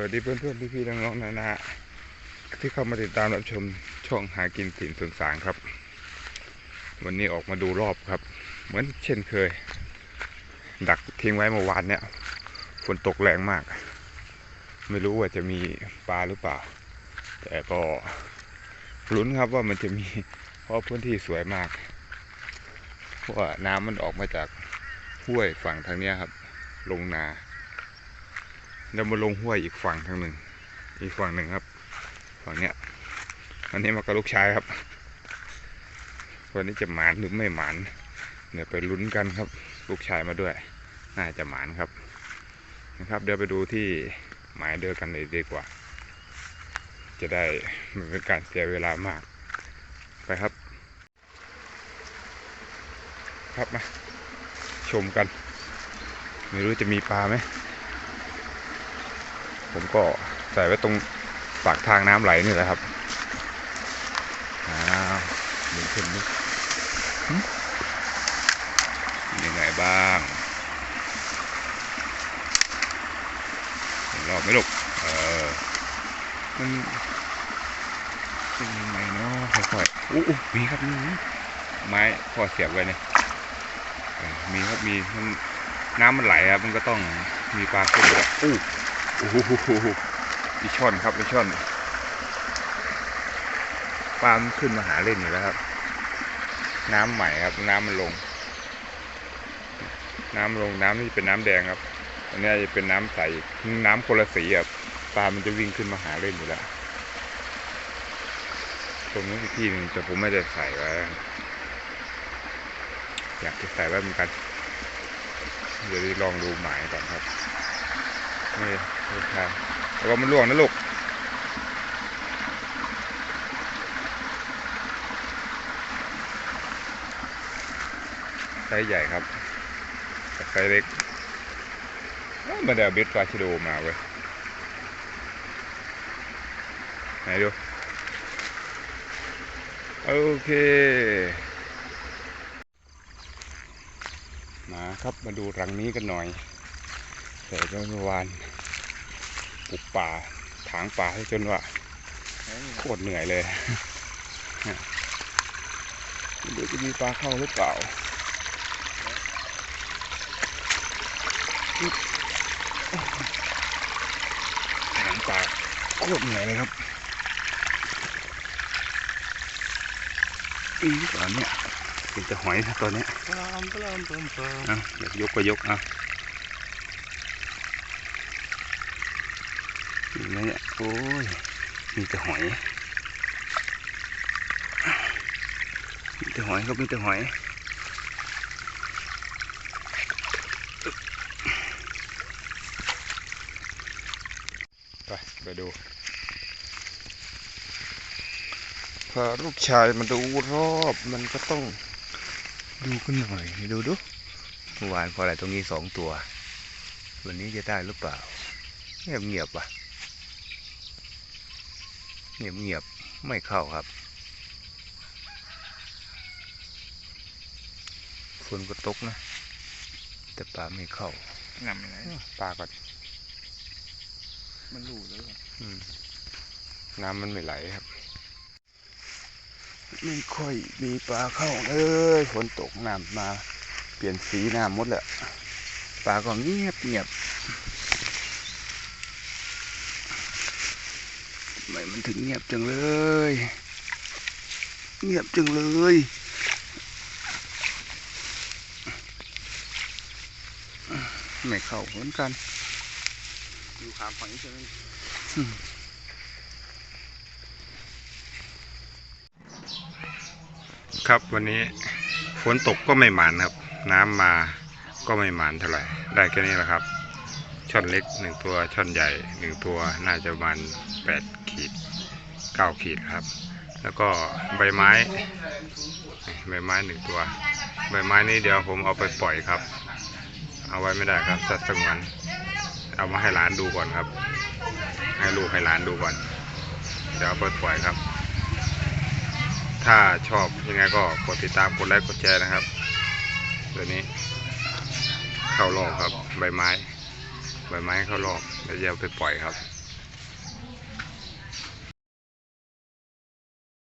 วัสดีเพื่อนเพื่อนพี่พี่ๆน้องๆนะนะฮะที่เข้ามาติดตามรับชมช่องหากินถิ่นสวนสางครับ วันนี้ออกมาดูรอบครับ เหมือนเช่นเคย ดักทิ้งไว้เมื่อวานเนี่ยฝนตกแรงมาก ไม่รู้ว่าจะมีปลาหรือเปล่า แต่ก็ลุ้นครับว่ามันจะมีเพราะพื้นที่สวยมาก เพราะว่าน้ำมันออกมาจากห้วยฝั่งทางนี้ครับ ลงนา แล้วมาลงห้วยอีกฝั่งทางหนึ่ง อีกฝั่งหนึ่งครับ ฝั่งเนี้ย อันนี้มากับลูกชายครับวันนี้จะหมานหรือไม่หมานเดี๋ยวไปลุ้นกันครับ ลูกชายมาด้วย น่าจะหมานครับ นะครับ เดี๋ยวไปดูที่หมายเดียวกันเลยดีกว่า จะได้ไม่เป็นการเสียเวลามาก ไปครับ ครับมาชมกัน ไม่รู้จะมีปลาไหม ผมก็ใส่ไว้ตรงปากทางน้ำไหลนี่แหละครับอ้าวหมุนขึ้นนิดหึเป็นยังไงบ้างเห็นรอบไหมลูกเออมันเป็นยังไงเนาะค่อยๆอู้หูมีครับมีไม้พอเสียบไว้เนี่ยมีครับมีมันน้ำมันไหลครับมันก็ต้องมีปลาขึ้นอยู่แล้ว อีช่อนครับอีช่อนปลาขึ้นมาหาเล่นอยู่แล้วครับ น้ำใหม่ครับ น้ำมันลง น้ำลงน้ำนี่เป็นน้ำแดงครับ อันนี้จะเป็นน้ำใสน้ำคนละสีครับปลามันจะวิ่งขึ้นมาหาเล่นอยู่แล้วตรงนี้อีกที่หนึ่งแต่ผมไม่ได้ใส่ไว้อยากจะใส่ไว้เหมือนกัน เดี๋ยวลองดูหมายก่อนครับ นี่ลูกชายแต่ว่ามันล่วงนะลูกไซส์ใหญ่ครับแต่ไซส์เล็กไมาได้เอาเบ็ดปลาชิโดมาเว้ยไหนดู โอเค มาครับมาดูรังนี้กันหน่อย แต่ก็เมื่อวานปลูกป่าถางป่าให้จนว่าโคตรเหนื่อยเลยไม่รู้จะมีปลาเข้าหรือเปล่าถางป่าโคตรเหนื่อยเลยครับอีกตอนเนี้ยเป็นจะหอยนะตัวเนี้ยปลามปลามปลามปลามอะอยากยกก็ยกอะ เห็นไหมเนี่ยโอ้ยมีแต่หอยมีแต่หอยครับมีแต่หอยไปไปดูพาลูกชายมาดูรอบมันก็ต้องดูกันหน่อยดูดูเมื่อวานพออะไรตรงนี้สองตัว วันนี้จะได้หรือเปล่า เงียบเงียบๆว่ะ เงียบเงียบๆไม่เข้าครับฝนก็ตกนะ แต่ปลาไม่เข้างำยังไงปลาก่อนมันรู้เลยว่ะอืมน้ำมันไม่ไหลครับ ไม่ค่อยมีปลาเข้าเลยฝนตกน้ำมา เปลี่ยนสีน้ำหมดแหละปลาก็เงียบเงียบ ทำไมมันถึงเงียบจังเลย เงียบจังเลยไม่เข้าเหมือนกัน อยู่ขามฝั่งนี้ใช่ไหมครับวันนี้ฝนตกก็ไม่หมานครับ น้ำมาก็ไม่หมานเท่าไหร่ ได้แค่นี้แหละครับ ช่อนเล็กหนึ่งตัวช่อนใหญ่หนึ่งตัวน่าจะประมาณแปดขีดเก้าขีดครับ แล้วก็ใบไม้ใบไม้หนึ่งตัว ใบไม้นี้เดี๋ยวผมเอาไปปล่อยครับ เอาไว้ไม่ได้ครับสัตว์สงวนเอามาให้หลานดูก่อนครับ ให้ลูกให้หลานดูก่อน เดี๋ยวเอาไปปล่อยครับ ถ้าชอบยังไงก็กดติดตามกดไลค์กดแชร์นะครับตัวนี้เข้ารอบครับใบไม้ ใบไม้เข้ารอบแล้วจะเอาไปปล่อยครับ